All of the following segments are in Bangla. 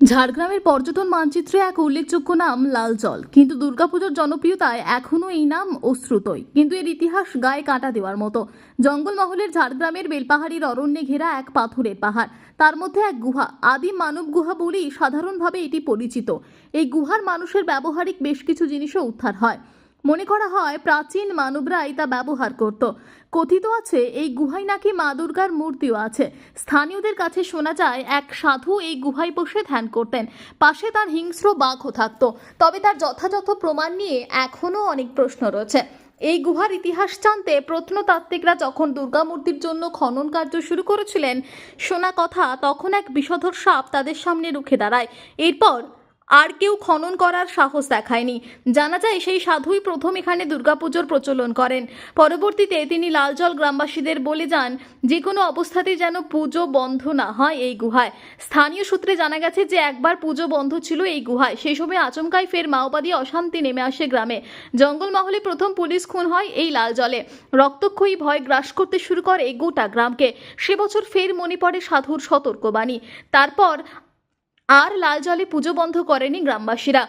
ঝাড়গ্রামের পর্যটন মানচিত্রে এক উল্লেখযোগ্য নাম লালচল কিন্তু দুর্গাপুজোর জনপ্রিয়তায় এখনও এই নাম অশ্রুতই। কিন্তু এর ইতিহাস গায়ে কাঁটা দেওয়ার মতো। জঙ্গলমহলের ঝাড়গ্রামের বেলপাহাড়ির অরণ্যে ঘেরা এক পাথুরের পাহাড়। তার মধ্যে এক গুহা। আদি মানব গুহা বলেই সাধারণভাবে এটি পরিচিত। এই গুহার মানুষের ব্যবহারিক বেশ কিছু জিনিসও উদ্ধার হয়। মনে করা হয় প্রাচীন মানবরাই তা ব্যবহার করত। কথিত আছে, এই গুহায় নাকি মা দুর্গার মূর্তিও আছে। স্থানীয়দের কাছে শোনা যায়, এক সাধু এই গুহায় বসে ধ্যান করতেন। পাশে তার হিংস্র বাঘও থাকত। তবে তার যথাযথ প্রমাণ নিয়ে এখনও অনেক প্রশ্ন রয়েছে। এই গুহার ইতিহাস জানতে প্রত্নতাত্ত্বিকরা যখন দুর্গা মূর্তির জন্য খনন কার্য শুরু করেছিলেন, শোনা কথা তখন এক বিষধর সাপ তাদের সামনে রুখে দাঁড়ায়। এরপর আর কেউ খনন করার সাহস দেখায়নি। জানা যায়, সেই সাধুই প্রথম এখানে দুর্গাপুজোর প্রচলন করেন। পরবর্তীতে তিনি লালজল গ্রামবাসীদের বলে যান যে কোনো অবস্থাতেই যেন পুজো বন্ধ না হয় এই গুহায়। স্থানীয় সূত্রে জানা গেছে যে, একবার পুজো বন্ধ ছিল এই গুহায়। সেই সময় আচমকাই ফের মাওবাদী অশান্তি নেমে আসে গ্রামে। জঙ্গলমহলে প্রথম পুলিশ খুন হয় এই লাল জলে রক্তক্ষয়ী ভয় গ্রাস করতে শুরু করে গোটা গ্রামকে। সে বছর ফের মনে পড়ে সাধুর সতর্কবাণী। তারপর আর লাল জলে পুজো বন্ধ করেনি গ্রামবাসীরা।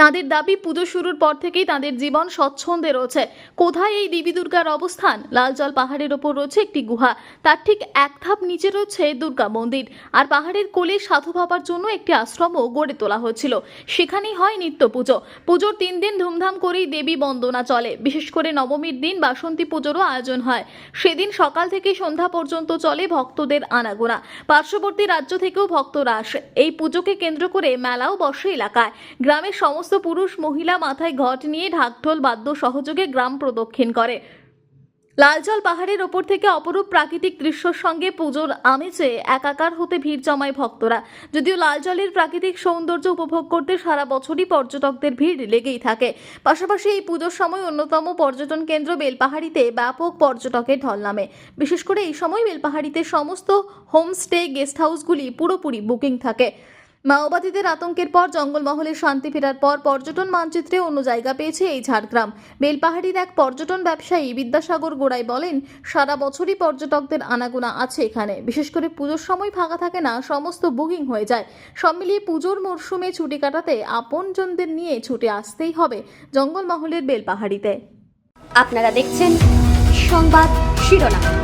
তাদের দাবি পুজো শুরুর পর থেকেই তাদের জীবন স্বচ্ছন্দে রয়েছে। কোথায় এই দেবী দুর্গার অবস্থান? লালজল পাহাড়ের ওপর রয়েছে একটি গুহা। তার ঠিক এক ধাপ নিচে রয়েছে দুর্গা মন্দির। আর পাহাড়ের কোলে সাধু বাবার জন্য একটি আশ্রমও গড়ে তোলা হয়েছিল। সেখানেই হয় নিত্য পুজো। পুজোর তিন দিন ধুমধাম করেই দেবী বন্দনা চলে। বিশেষ করে নবমীর দিন বাসন্তী পুজোরও আয়োজন হয়। সেদিন সকাল থেকে সন্ধ্যা পর্যন্ত চলে ভক্তদের আনাগোনা। পার্শ্ববর্তী রাজ্য থেকেও ভক্তরা আসে। এই পুজোকে কেন্দ্র করে মেলাও বসে এলাকায়। গ্রামের সমস্ত পুরুষ মহিলা মাথায় ঘট নিয়ে ঢাকঢোল বাদ্য সহযোগে গ্রাম প্রদক্ষিণ করে। লালজল পাহাড়ের ওপর থেকে অপরূপ প্রাকৃতিক দৃশ্যর সঙ্গে পুজোর আমেজে একাকার হতে ভিড় জমায় ভক্তরা। যদিও লালজলের প্রাকৃতিক সৌন্দর্য উপভোগ করতে সারা বছরই পর্যটকদের ভিড় লেগেই থাকে। পাশাপাশি এই পুজোর সময় অন্যতম পর্যটন কেন্দ্র বেলপাহাড়িতে ব্যাপক পর্যটকের ঢল নামে। বিশেষ করে এই সময় বেলপাহাড়িতে সমস্ত হোমস্টে গেস্ট হাউসগুলি পুরোপুরি বুকিং থাকে। মাওবাদীদের আতঙ্কের পর জঙ্গলমহলে শান্তি ফেরার পর পর্যটন মানচিত্রে অন্য জায়গা পেয়েছে এই ঝাড়গ্রাম। বেলপাহাড়ির এক পর্যটন ব্যবসায়ী বিদ্যাসাগর গোড়াই বলেন, সারা বছরই পর্যটকদের আনাগোনা আছে এখানে। বিশেষ করে পুজোর সময় ফাঁকা থাকে না, সমস্ত বুকিং হয়ে যায়। সব মিলিয়ে পুজোর মরশুমে ছুটি কাটাতে আপনজনদের নিয়ে ছুটে আসতেই হবে জঙ্গলমহলের বেলপাহাড়িতে। আপনারা দেখছেন সংবাদ শিরোনাম।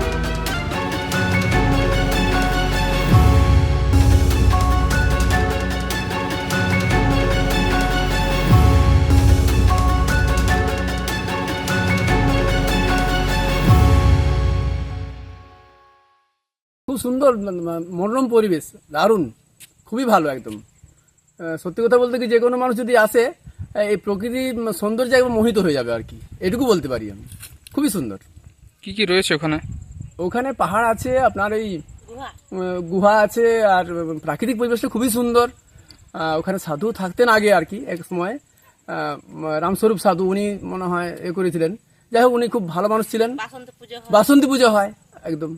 খুব সুন্দর মানে, মনোরম পরিবেশ দারুণ খুবই ভালো একদম। সত্যি কথা বলতে কি যে কোনো মানুষ যদি আসে এই প্রকৃতির সৌন্দর্য একবার মোহিত হয়ে যাবে আর কি। এটুকু বলতে পারি আমি। খুবই সুন্দর। কি কি রয়েছে ওখানে? ওখানে পাহাড় আছে আপনার এই গুহা। আছে আর প্রাকৃতিক পরিবেশটা খুবই সুন্দর। ওখানে সাধু থাকতেন আগে আর কি এক সময়। রামস্বরূপ সাধু উনি মনে হয় এ করেছিলেন। যাই হোক উনি খুব ভালো মানুষ ছিলেন। বাসন্তী পুজো হয় একদম।